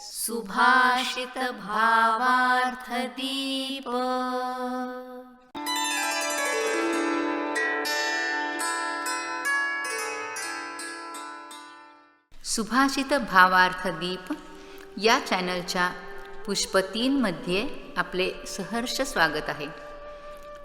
सुभाषित भावार्थ दीप सुभाषित भावार्थ दीप या चॅनलच्या पुष्प तीनमध्ये आपले सहर्ष स्वागत आहे.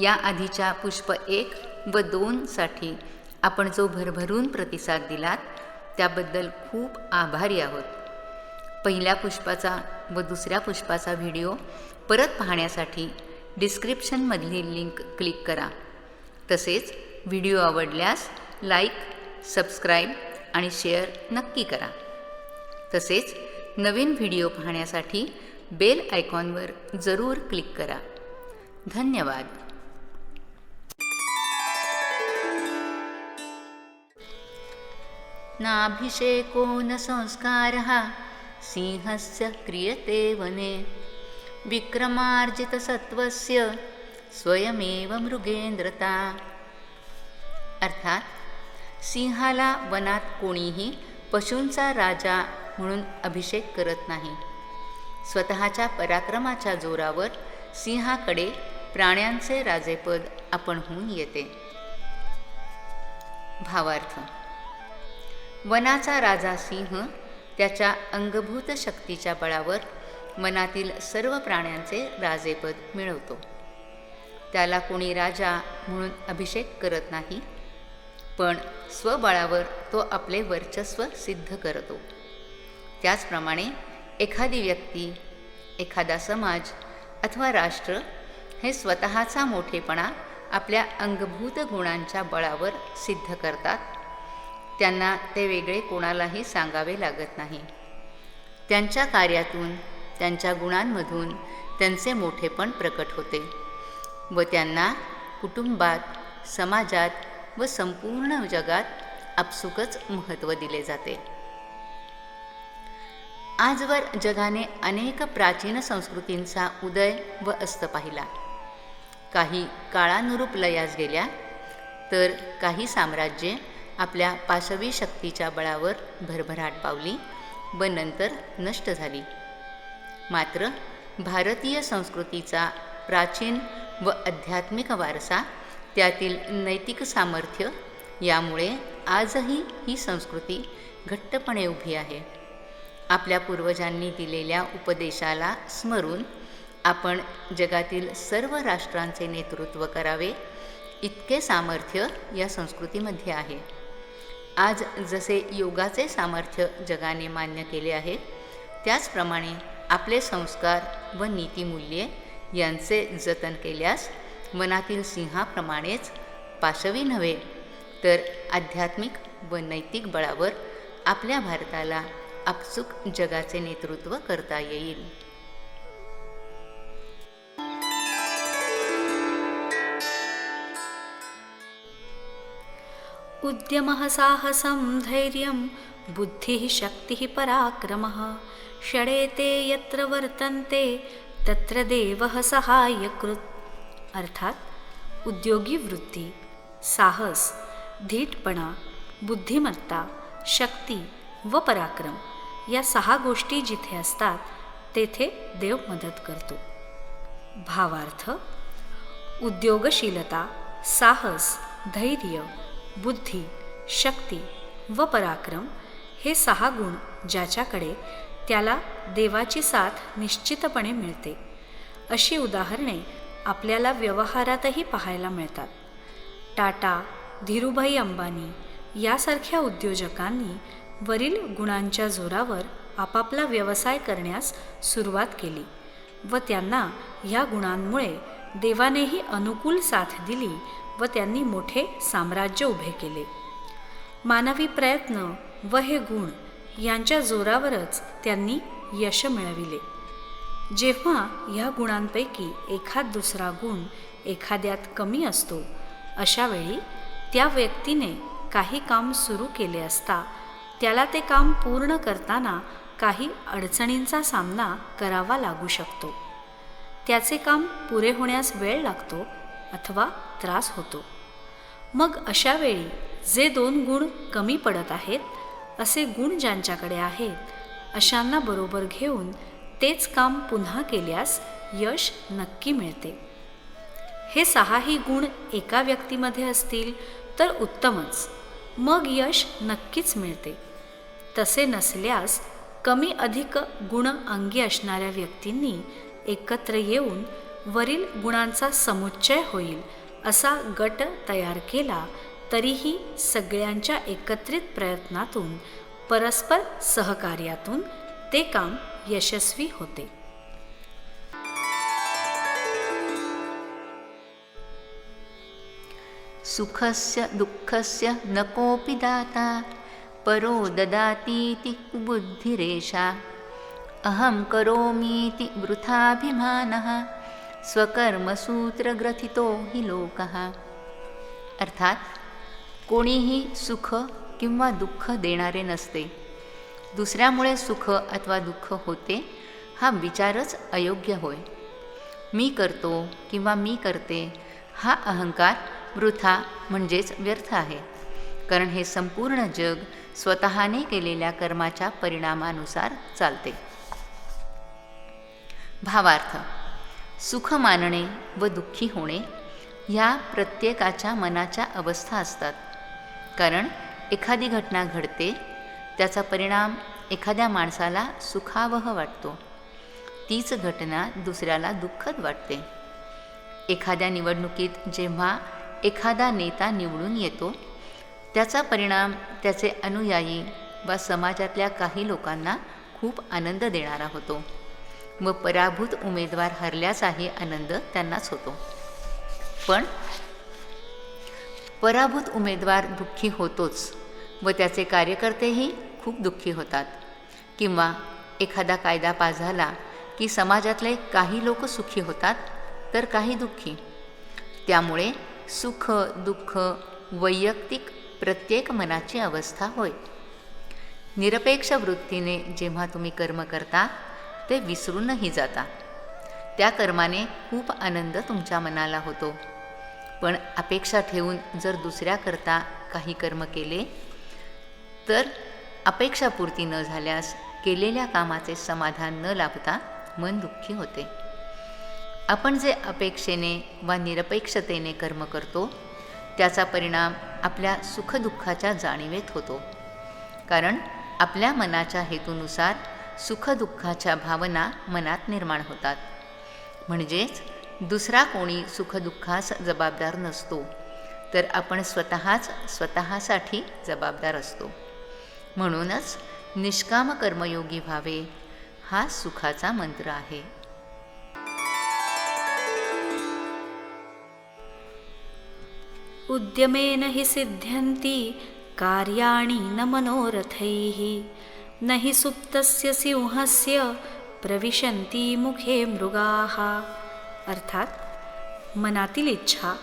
या आधीच्या पुष्प एक व दोनसाठी आपण जो भरभरून प्रतिसाद दिलात त्याबद्दल खूप आभारी आहोत. पहिल्या पुष्पाचा व दुसऱ्या पुष्पाचा व्हिडिओ परत पाहण्यासाठी डिस्क्रिप्शनमधली लिंक क्लिक करा. तसेच व्हिडिओ आवडल्यास लाईक सबस्क्राईब आणि शेअर नक्की करा. तसेच नवीन व्हिडिओ पाहण्यासाठी बेल आयकॉनवर जरूर क्लिक करा. धन्यवाद. नाभिषेको न हा सिंहस्य क्रियते वने। विक्रमार्जितसत्त्वस्य स्वयमेव मृगेंद्रता। अर्थात सिंहाला वनात कोणीही पशूंचा राजा म्हणून अभिषेक करत नाही. स्वतःच्या पराक्रमाच्या जोरावर सिंहाकडे प्राण्यांचे राजेपद आपण होऊन येते. भावार्थ वनाचा राजा सिंह त्याच्या अंगभूत शक्तीच्या बळावर मनातील सर्व प्राण्यांचे राजेपद मिळवतो. त्याला कोणी राजा म्हणून अभिषेक करत नाही पण स्वबळावर तो आपले वर्चस्व सिद्ध करतो. त्याचप्रमाणे एखादी व्यक्ती एखादा समाज अथवा राष्ट्र हे स्वतःचा मोठेपणा आपल्या अंगभूत गुणांच्या बळावर सिद्ध करतात. त्यांना ते वेगळे कोणालाही सांगावे लागत नाही. त्यांच्या कार्यातून त्यांच्या गुणांमधून त्यांचे मोठेपण प्रकट होते व त्यांना कुटुंबात समाजात व संपूर्ण जगात आपसुकच महत्त्व दिले जाते. आजवर जगाने अनेक प्राचीन संस्कृतींचा उदय व अस्त पाहिला. काही काळानुरूप लयास गेल्या तर काही साम्राज्ये आपल्या पाशवी शक्तीच्या बळावर भरभराट पावली व नंतर नष्ट झाली. मात्र भारतीय संस्कृतीचा प्राचीन व आध्यात्मिक वारसा त्यातील नैतिक सामर्थ्य यामुळे आजही ही संस्कृती घट्टपणे उभी आहे. आपल्या पूर्वजांनी दिलेल्या उपदेशाला स्मरून आपण जगातील सर्व राष्ट्रांचे नेतृत्व करावे इतके सामर्थ्य या संस्कृतीमध्ये आहे. आज जसे योगाचे सामर्थ्य जगाने मान्य केले आहे त्याचप्रमाणे आपले संस्कार व नीतिमूल्ये यांचे जतन केल्यास मनातील सिंहाप्रमाणेच पाशवी नव्हे तर आध्यात्मिक व नैतिक बळावर आपल्या भारताला आपसुक जगाचे नेतृत्व करता येईल. उद्यमः साहसं धैर्यं बुद्धिः शक्तिः पराक्रमः। षडेते यत्र वर्तन्ते तत्र देवः सहायकृत। अर्थात उद्योगी वृत्ती साहस धीटपणा बुद्धिमत्ता शक्ती व पराक्रम या सहा गोष्टी जिथे असतात तेथे देव मदत करतो। भावार्थ उद्योगशीलता साहस धैर्य बुद्धी शक्ती व पराक्रम हे सहा गुण ज्याच्याकडे त्याला देवाची साथ निश्चितपणे मिळते. अशी उदाहरणे आपल्याला व्यवहारातही पाहायला मिळतात. टाटा धीरूभाई अंबानी यासारख्या उद्योजकांनी वरील गुणांच्या जोरावर आपापला व्यवसाय करण्यास सुरुवात केली व त्यांना ह्या गुणांमुळे देवानेही अनुकूल साथ दिली व त्यांनी मोठे साम्राज्य उभे केले. मानवी प्रयत्न व हे गुण यांच्या जोरावरच त्यांनी यश मिळविले. जेव्हा ह्या गुणांपैकी एखाद दुसरा गुण एखाद्यात कमी असतो अशा वेळी त्या व्यक्तीने काही काम सुरू केले असता त्याला ते काम पूर्ण करताना काही अडचणींचा सामना करावा लागू शकतो. त्याचे काम पुरे होण्यास वेळ लागतो अथवा त्रास होतो. मग अशा वेळी जे दोन गुण कमी पडत आहेत असे गुण ज्यांच्याकडे आहेत अशांना बरोबर घेऊन तेच काम पुन्हा केल्यास यश नक्की मिळते. हे सहाही गुण एका व्यक्तीमध्ये असतील तर उत्तमच. मग यश नक्कीच मिळते. तसे नसल्यास कमी अधिक गुण अंगी असणाऱ्या व्यक्तींनी एकत्र येऊन वरील गुणांचा समुच्चय होईल असा गट तयार केला तरीही सगळ्यांच्या एकत्रित प्रयत्नातून परस्पर सहकार्यातून ते काम यशस्वी होते. सुखस्य दुःखस्य न कोऽपि दाता परो ददातीति बुद्धिरेषा अहं करोमीति वृथाभिमानः। स्वकर्मसूत्रग्रथितो हि लोक। अर्थात कोणीही सुख किंवा दुःख देणारे नसते. दुसऱ्यामुळे सुख अथवा दुःख होते हा विचारच अयोग्य होय. मी करतो किंवा मी करते हा अहंकार वृथा म्हणजेच व्यर्थ आहे. कारण हे संपूर्ण जग स्वतःने केलेल्या कर्माच्या परिणामानुसार चालते. भावार्थ सुख मानणे व दुःखी होणे ह्या प्रत्येकाच्या मनाच्या अवस्था असतात. कारण एखादी घटना घडते त्याचा परिणाम एखाद्या माणसाला सुखावह वाटतो. तीच घटना दुसऱ्याला दुःखद वाटते. एखाद्या निवडणुकीत जेव्हा एखादा नेता निवडून येतो त्याचा परिणाम त्याचे अनुयायी वा समाजातल्या काही लोकांना खूप आनंद देणारा होतो. व पराभूत उमेदवार हरल्याचाही आनंद त्यांनाच होतो. पण पराभूत उमेदवार दुःखी होतोच व त्याचे कार्यकर्तेही खूप दुःखी होतात. किंवा एखादा कायदा पास झाला की समाजातले काही लोक सुखी होतात तर काही दुःखी. त्यामुळे सुख दुःख वैयक्तिक प्रत्येक मनाची अवस्था होय. निरपेक्ष वृत्तीने जेव्हा तुम्ही कर्म करता ते विसरूनही जाता. त्या कर्माने खूप आनंद तुमच्या मनाला होतो. पण अपेक्षा ठेवून जर दुसऱ्याकरता काही कर्म केले तर अपेक्षापूर्ती न झाल्यास केलेल्या कामाचे समाधान न लाभता मन दुःखी होते. आपण जे अपेक्षेने वा निरपेक्षतेने कर्म करतो त्याचा परिणाम आपल्या सुखदुःखाच्या जाणीवेत होतो. कारण आपल्या मनाच्या हेतूनुसार सुखदुःखाच्या भावना मनात निर्माण होतात. म्हणजेच दुसरा कोणी सुखदुःखास जबाबदार नसतो तर आपण स्वतःच स्वतःसाठी जबाबदार असतो. म्हणूनच निष्काम कर्मयोगी व्हावे हा सुखाचा मंत्र आहे. उद्यमेन हि सिद्ध्यन्ति कार्याणि न मनोरथैः. न हि सुप्तस्य सिंहस्य प्रविशन्ति मुखे मृगाः। अर्थात मनातील इच्छा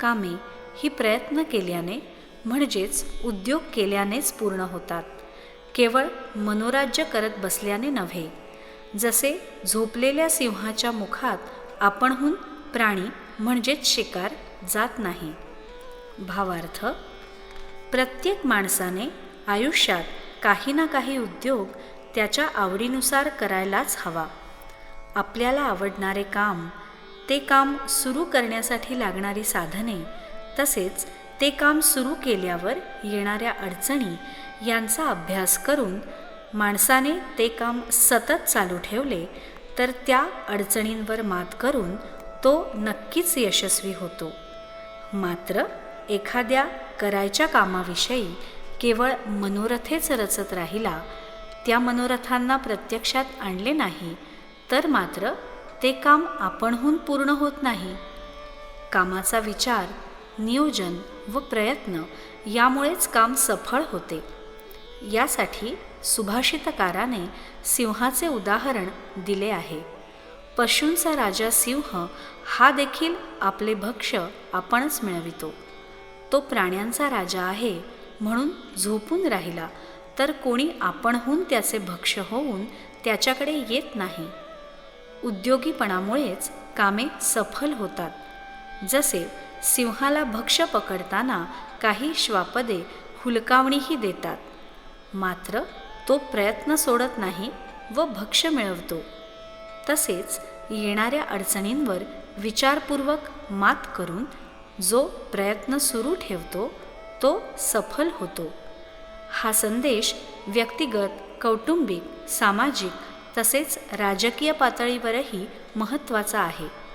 कामे ही प्रयत्न केल्याने म्हणजेच उद्योग केल्यानेच पूर्ण होतात. केवळ मनोराज्य करत बसल्याने नव्हे. जसे झोपलेल्या सिंहाच्या मुखात आपणहून प्राणी म्हणजेच शिकार जात नाही. भावार्थ प्रत्येक माणसाने आयुष्यात काही ना काही उद्योग त्याच्या आवडीनुसार करायलाच हवा. आपल्याला आवडणारे काम ते काम सुरू करण्यासाठी लागणारी साधने तसेच ते काम सुरू केल्यावर येणाऱ्या अडचणी यांचा अभ्यास करून माणसाने ते काम सतत चालू ठेवले तर त्या अडचणींवर मात करून तो नक्कीच यशस्वी होतो. मात्र एखाद्या करायच्या कामाविषयी केवळ मनोरथेच रचत राहिला त्या मनोरथांना प्रत्यक्षात आणले नाही तर मात्र ते काम आपणहून पूर्ण होत नाही. कामाचा विचार नियोजन व प्रयत्न यामुळेच काम सफळ होते. यासाठी सुभाषितकाराने सिंहाचे उदाहरण दिले आहे. पशूंचा राजा सिंह हा देखील आपले भक्ष आपणच मिळवितो. तो प्राण्यांचा राजा आहे म्हणून झोपून राहिला. तर कोणी आपणहून त्याचे भक्ष होऊन त्याच्याकडे येत नाही. उद्योगीपणामुळेच कामे सफल होतात. जसे सिंहाला भक्ष पकडताना काही श्वापदे हुलकावणीही देतात. मात्र तो प्रयत्न सोडत नाही व भक्ष मिळवतो. तसेच येणाऱ्या अडचणींवर विचारपूर्वक मात करून जो प्रयत्न सुरू ठेवतो तो सफल होतो. हा संदेश व्यक्तिगत कौटुंबिक सामाजिक तसेच राजकीय पातळीवरही महत्त्वाचा आहे.